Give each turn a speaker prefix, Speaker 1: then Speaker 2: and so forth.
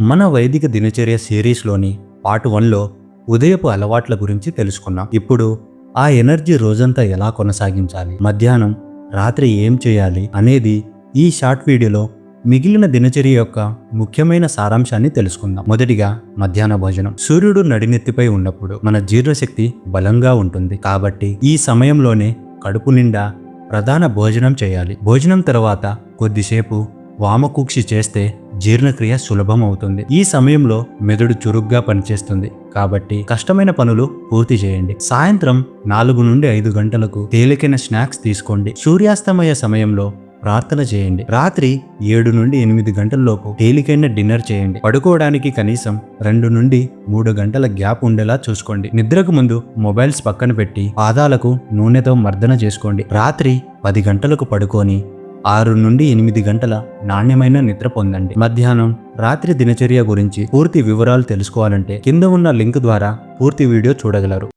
Speaker 1: మన వైదిక దినచర్య సిరీస్లోని పార్ట్ వన్లో ఉదయపు అలవాట్ల గురించి తెలుసుకున్నాం. ఇప్పుడు ఆ ఎనర్జీ రోజంతా ఎలా కొనసాగించాలి? మధ్యాహ్నం రాత్రి ఏం చేయాలి? అనేది ఈ షార్ట్ వీడియోలో మిగిలిన దినచర్య యొక్క ముఖ్యమైన సారాంశాన్ని తెలుసుకుందాం. మొదటిగా మధ్యాహ్న భోజనం. సూర్యుడు నడినెత్తిపై ఉన్నప్పుడు మన జీర్ణశక్తి బలంగా ఉంటుంది. కాబట్టి ఈ సమయంలోనే కడుపు నిండా ప్రధాన భోజనం చేయాలి. భోజనం తర్వాత కొద్దిసేపు వామకూక్షి చేస్తే జీర్ణక్రియ సులభం అవుతుంది. ఈ సమయంలో మెదడు చురుగ్గా పనిచేస్తుంది. కాబట్టి కష్టమైన పనులు పూర్తి చేయండి. సాయంత్రం నాలుగు నుండి ఐదు గంటలకు తేలికైన స్నాక్స్ తీసుకోండి. సూర్యాస్తమయ సమయంలో ప్రార్థన చేయండి. రాత్రి ఏడు నుండి ఎనిమిది గంటల్లోపు తేలికైన డిన్నర్ చేయండి. పడుకోవడానికి కనీసం రెండు నుండి మూడు గంటల గ్యాప్ ఉండేలా చూసుకోండి. నిద్రకు ముందు మొబైల్స్ పక్కన పెట్టి పాదాలకు నూనెతో మర్దన చేసుకోండి. రాత్రి పది గంటలకు పడుకొని ఆరు నుండి ఎనిమిది గంటల నాణ్యమైన నిద్ర పొందండి. మధ్యాహ్నం రాత్రి దినచర్య గురించి పూర్తి వివరాలు తెలుసుకోవాలంటే కింద ఉన్న లింక్ ద్వారా పూర్తి వీడియో చూడగలరు.